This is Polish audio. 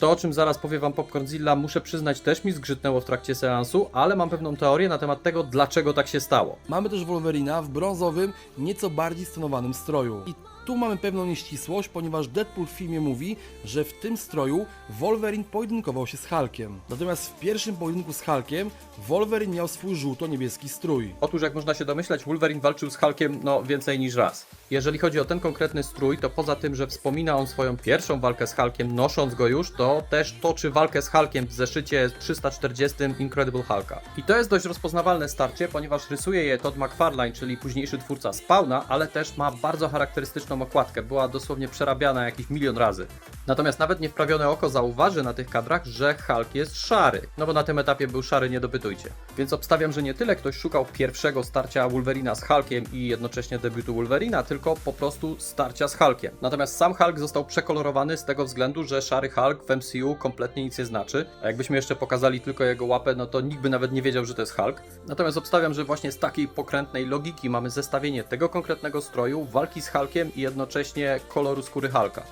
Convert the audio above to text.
To, o czym zaraz powie wam Popcornzilla, muszę przyznać, też mi zgrzytnęło w trakcie seansu, ale mam pewną teorię na temat tego, dlaczego tak się stało. Mamy też Wolverina w brązowym, nieco bardziej stonowanym stroju. I tu mamy pewną nieścisłość, ponieważ Deadpool w filmie mówi, że w tym stroju Wolverine pojedynkował się z Hulkiem. Natomiast w pierwszym pojedynku z Hulkiem Wolverine miał swój żółto-niebieski strój. Otóż, jak można się domyśleć, Wolverine walczył z Hulkiem no więcej niż raz. Jeżeli chodzi o ten konkretny strój, to poza tym, że wspomina on swoją pierwszą walkę z Hulkiem, nosząc go już, to też toczy walkę z Hulkiem w zeszycie 340 Incredible Hulka. I to jest dość rozpoznawalne starcie, ponieważ rysuje je Todd McFarlane, czyli późniejszy twórca Spawna, ale też ma bardzo charakterystyczną okładkę. Była dosłownie przerabiana jakiś milion razy. Natomiast nawet niewprawione oko zauważy na tych kadrach, że Hulk jest szary. No bo na tym etapie był szary, nie dopytujcie. Więc obstawiam, że nie tyle ktoś szukał pierwszego starcia Wolverina z Hulkiem i jednocześnie debiutu Wolverina, tylko po prostu starcia z Hulkiem. Natomiast sam Hulk został przekolorowany z tego względu, że szary Hulk w MCU kompletnie nic nie znaczy. A jakbyśmy jeszcze pokazali tylko jego łapę, no to nikt by nawet nie wiedział, że to jest Hulk. Natomiast obstawiam, że właśnie z takiej pokrętnej logiki mamy zestawienie tego konkretnego stroju, walki z Hulkiem i jednocześnie koloru skóry Hulka.